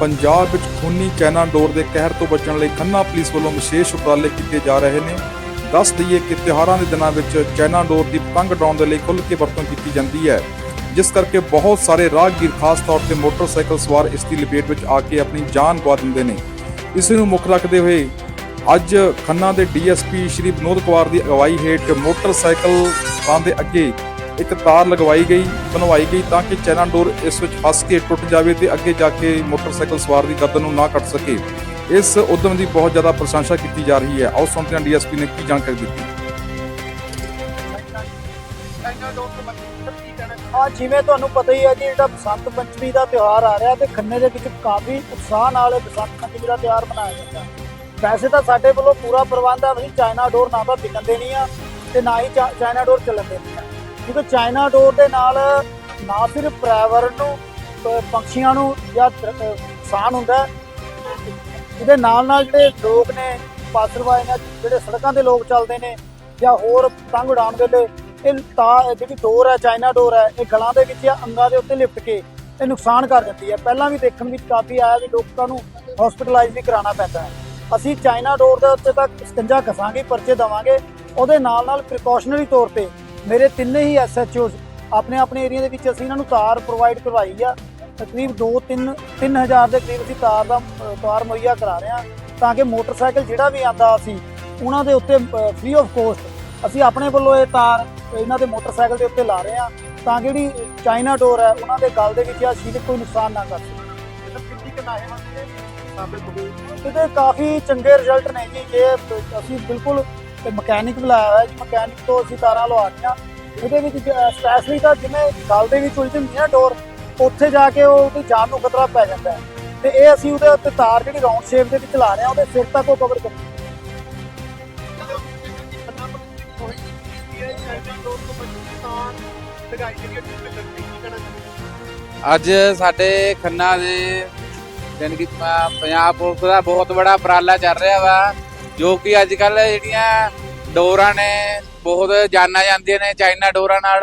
ਪੰਜਾਬ ਵਿੱਚ ਖੂਨੀ ਚਾਈਨਾ ਡੋਰ ਦੇ ਕਹਿਰ ਤੋਂ ਬਚਣ ਲਈ ਖੰਨਾ ਪੁਲਿਸ ਵੱਲੋਂ ਵਿਸ਼ੇਸ਼ ਉਪਰਾਲੇ ਕੀਤੇ ਜਾ ਰਹੇ ਨੇ। ਦੱਸ ਦਈਏ ਕਿ ਤਿਉਹਾਰਾਂ ਦੇ ਦਿਨਾਂ ਵਿੱਚ ਚਾਈਨਾ ਡੋਰ ਦੀ ਪਤੰਗ ਉਡਾਉਣ ਦੇ ਲਈ ਖੁੱਲ੍ਹ ਕੇ ਵਰਤੋਂ ਕੀਤੀ ਜਾਂਦੀ ਹੈ। ਜਿਸ ਕਰਕੇ ਬਹੁਤ ਸਾਰੇ ਰਾਹਗੀਰ ਖਾਸ ਤੌਰ ਤੇ ਮੋਟਰਸਾਈਕਲ ਸਵਾਰ ਇਸ ਦੀ ਲਪੇਟ ਵਿੱਚ ਆ ਕੇ ਆਪਣੀ ਜਾਨ ਗਵਾ ਦਿੰਦੇ ਨੇ। ਇਸ ਨੂੰ ਮੁੱਖ ਰੱਖਦੇ ਹੋਏ ਅੱਜ ਖੰਨਾ ਦੇ ਡੀਐਸਪੀ ਸ਼੍ਰੀ ਵਿਨੋਦ ਕੁਮਾਰ ਦੀ ਅਗਵਾਈ ਹੇਠ ਮੋਟਰਸਾਈਕਲ ਦੇ ਅੱਗੇ ਇੱਕ ਤਾਰ ਲਗਵਾਈ ਗਈ, ਬਣਵਾਈ ਗਈ ਤਾਂ ਕਿ ਚੈਨਾ ਡੋਰ ਇਸ ਵਿੱਚ ਫਸ ਕੇ ਟੁੱਟ ਜਾਵੇ ਤੇ ਅੱਗੇ ਜਾ ਕੇ ਮੋਟਰਸਾਈਕਲ ਸਵਾਰ ਦੀ ਗਰਦਨ ਨੂੰ ਨਾ ਕੱਟ ਸਕੇ। ਇਸ ਉਦਮ ਦੀ ਬਹੁਤ ਜ਼ਿਆਦਾ ਪ੍ਰਸ਼ੰਸਾ ਕੀਤੀ ਜਾ ਰਹੀ ਹੈ। ਆਓ ਸੁਣਦੇ ਹਾਂ ਡੀਐਸਪੀ ਨੇ ਕੀ ਜਾਣਕਾਰੀ ਦਿੱਤੀ। ਹਾਂ, ਜਿਵੇਂ ਤੁਹਾਨੂੰ ਪਤਾ ਹੀ ਹੈ ਜੀ ਜਿਹੜਾ ਬਸੰਤ ਪੰਚਮੀ ਦਾ ਤਿਉਹਾਰ ਆ ਰਿਹਾ ਤੇ ਖੰਨੇ ਦੇ ਵਿੱਚ ਕਾਫੀ ਉਤਸ਼ਾਹ ਨਾਲ ਬਸੰਤ ਪੰਚਮੀ ਦਾ ਤਿਉਹਾਰ ਮਨਾਇਆ ਜਾਂਦਾ ਵੈਸੇ ਤਾਂ ਸਾਡੇ ਵੱਲੋਂ ਪੂਰਾ ਪ੍ਰਬੰਧ ਹੈ, ਅਸੀਂ ਚਾਈਨਾ ਡੋਰ ਨਾ ਤਾਂ ਵਿਕਣ ਦੇਣੀ ਆ ਤੇ ਨਾ ਹੀ ਚਾਈਨਾ ਡੋਰ ਚੱਲਣ ਦੇਣੀ ਆ। ਕਿਉਂਕਿ ਚਾਈਨਾ ਡੋਰ ਦੇ ਨਾਲ ਨਾ ਸਿਰਫ ਪਰਿਆਵਰਨ ਨੂੰ ਪ- ਪੰਛੀਆਂ ਨੂੰ ਜਾਂ ਨੁਕਸਾਨ ਹੁੰਦਾ ਇਹਦੇ ਨਾਲ ਨਾਲ ਜਿਹੜੇ ਲੋਕ ਨੇ, ਪਾਸਰਵਾਏ ਨੇ, ਜਿਹੜੇ ਸੜਕਾਂ ਤੇ ਲੋਕ ਚੱਲਦੇ ਨੇ ਜਾਂ ਹੋਰ ਪਤੰਗ ਉਡਾਉਣ ਵੇਲੇ, ਇਹ ਤਾਂ ਜਿਹੜੀ ਡੋਰ ਹੈ, ਚਾਈਨਾ ਡੋਰ ਹੈ, ਇਹ ਗਲਾਂ ਦੇ ਵਿੱਚ ਜਾਂ ਅੰਗਾਂ ਦੇ ਉੱਤੇ ਲਿਪਟ ਕੇ ਇਹ ਨੁਕਸਾਨ ਕਰ ਦਿੰਦੀ ਹੈ। ਪਹਿਲਾਂ ਵੀ ਦੇਖਣ ਵਿੱਚ ਕਾਫੀ ਆਇਆ ਵੀ ਲੋਕਾਂ ਨੂੰ ਹਸਪੀਟਲਾਈਜ਼ ਵੀ ਕਰਾਉਣਾ ਪੈਂਦਾ ਹੈ। ਅਸੀਂ ਚਾਈਨਾ ਡੋਰ ਦੇ ਉੱਤੇ ਤਾਂ ਸਕੰਜਾ ਕਸਾਂਗੇ ਪਰਚੇ ਦਵਾਂਗੇ। ਉਹਦੇ ਨਾਲ ਨਾਲ ਪ੍ਰੀਕਾਸ਼ਨਰੀ ਤੌਰ ਤੇ ਮੇਰੇ ਤਿੰਨੇ ਹੀ ਐਸਐਚਓਜ਼ ਆਪਣੇ ਆਪਣੇ ਏਰੀਆ ਦੇ ਵਿੱਚ ਅਸੀਂ ਇਹਨਾਂ ਨੂੰ ਤਾਰ ਪ੍ਰੋਵਾਈਡ ਕਰਵਾਈ ਆ। ਤਕਰੀਬ 2 3 3000 ਦੇ ਕਰੀਬ ਅਸੀਂ ਤਾਰ ਦਾ ਤਾਰ ਮੁਹੱਈਆ ਕਰਾ ਰਹੇ ਹਾਂ ਤਾਂ ਕਿ ਮੋਟਰਸਾਈਕਲ ਜਿਹੜਾ ਵੀ ਆਂਦਾ ਅਸੀਂ ਉਹਨਾਂ ਦੇ ਉੱਤੇ ਫ੍ਰੀ ਆਫ ਕੋਸਟ ਅਸੀਂ ਆਪਣੇ ਵੱਲੋਂ ਇਹ ਤਾਰ ਇਹਨਾਂ ਦੇ ਮੋਟਰਸਾਈਕਲ ਦੇ ਉੱਤੇ ਲਾ ਰਹੇ ਹਾਂ ਤਾਂ ਕਿ ਜਿਹੜੀ ਚਾਈਨਾ ਡੋਰ ਹੈ ਉਹਨਾਂ ਦੇ ਗਲ ਦੇ ਵਿੱਚ ਜਾਂ ਸ਼ੀਲ ਕੋਈ ਨੁਕਸਾਨ ਨਾ ਕਰ ਸਕੇ। ਇਹਦੇ ਕਾਫੀ ਚੰਗੇ ਰਿਜ਼ਲਟ ਨੇ ਜੀ। ਜੇ ਅਸੀਂ ਬਿਲਕੁਲ ਮਕੈਨਿਕ ਬੁਲਾਇਆ ਹੋਇਆ ਜੀ, ਮਕੈਨਿਕ ਤੋਂ ਅਸੀਂ ਤਾਰਾਂ ਲਵਾ ਇਹਦੇ ਵਿੱਚ ਸਪੈਸ਼ਲੀ ਤਾਂ ਜਿਵੇਂ ਗਲ ਦੇ ਵਿੱਚ ਉਲਝ ਹੁੰਦੀ ਹੈ ਡੋਰ ਉੱਥੇ ਜਾ ਕੇ ਉਹ ਉਹਦੀ ਜਾਨ ਨੂੰ ਖਤਰਾ ਪੈ ਜਾਂਦਾ ਹੈ। ਤੇ ਇਹ ਅਸੀਂ ਉਹਦੇ ਉੱਤੇ ਤਾਰ ਜਿਹੜੀ ਰਾਉਂਡ ਸ਼ੇਪ ਦੇ ਵਿੱਚ ਲਾ ਰਹੇ ਹਾਂ, ਉਹਦੇ ਸਿਰ ਤੱਕ ਉਹ ਕਵਰ ਕਰੀ, ਅੱਜ ਸਾਡੇ ਖੰਨਾ ਦੇ, ਜਾਣੀ ਪੰਜਾਬ ਪੁਲਿਸ ਦਾ ਬਹੁਤ ਬੜਾ ਉਪਰਾਲਾ ਚੱਲ ਰਿਹਾ ਵਾ। ਜੋ ਕਿ ਅੱਜ ਕੱਲ ਜਿਹੜੀਆਂ ਡੋਰਾਂ ਨੇ, ਬਹੁਤ ਜਾਨਾਂ ਜਾਂਦੀਆਂ ਨੇ ਚਾਈਨਾ ਡੋਰਾਂ ਨਾਲ।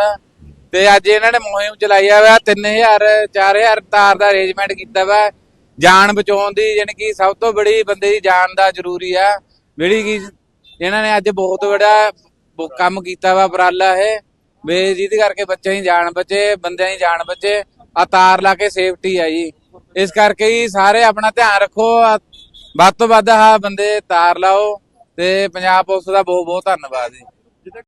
ਤੇ ਅੱਜ ਇਹਨਾਂ ਨੇ ਮੁਹਿੰਮ ਚਲਾਈ ਆ ਵਾ 3000 4000 ਤਾਰ ਦਾ ਅਰੇਂਜਮੈਂਟ ਕੀਤਾ ਵਾ। ਜਾਨ ਬਚਾਉਣ ਦੀ ਜਾਣੀ ਕਿ ਸਭ ਤੋਂ ਬੜੀ ਬੰਦੇ ਦੀ ਜਾਨ ਦਾ ਜ਼ਰੂਰੀ ਆ। ਜਿਹੜੀ ਕਿ ਇਹਨਾਂ ਨੇ ਅੱਜ ਬਹੁਤ ਬੜਾ ਕੰਮ ਕੀਤਾ ਵਾ, ਉਪਰਾਲਾ ਇਹ। ਵੀ ਜਿਹਦੇ ਕਰਕੇ ਬੱਚਿਆਂ ਦੀ ਜਾਨ ਬਚੇ, ਬੰਦਿਆਂ ਦੀ ਜਾਨ ਬਚੇ। ਆ ਤਾਰ ਲਾ ਕੇ ਸੇਫਟੀ ਆ ਜੀ। ਇਸ ਕਰਕੇ ਹੀ ਸਾਰੇ ਆਪਣਾ ਧਿਆਨ ਰੱਖੋ ਵੱਧ ਤੋਂ ਵੱਧ ਆਹ ਬੰਦੇ ਤਾਰ ਲਾਓ ਤੇ ਪੰਜਾਬ ਪੁਲਿਸ ਦਾ ਬਹੁਤ ਬਹੁਤ ਧੰਨਵਾਦ ਜੀ।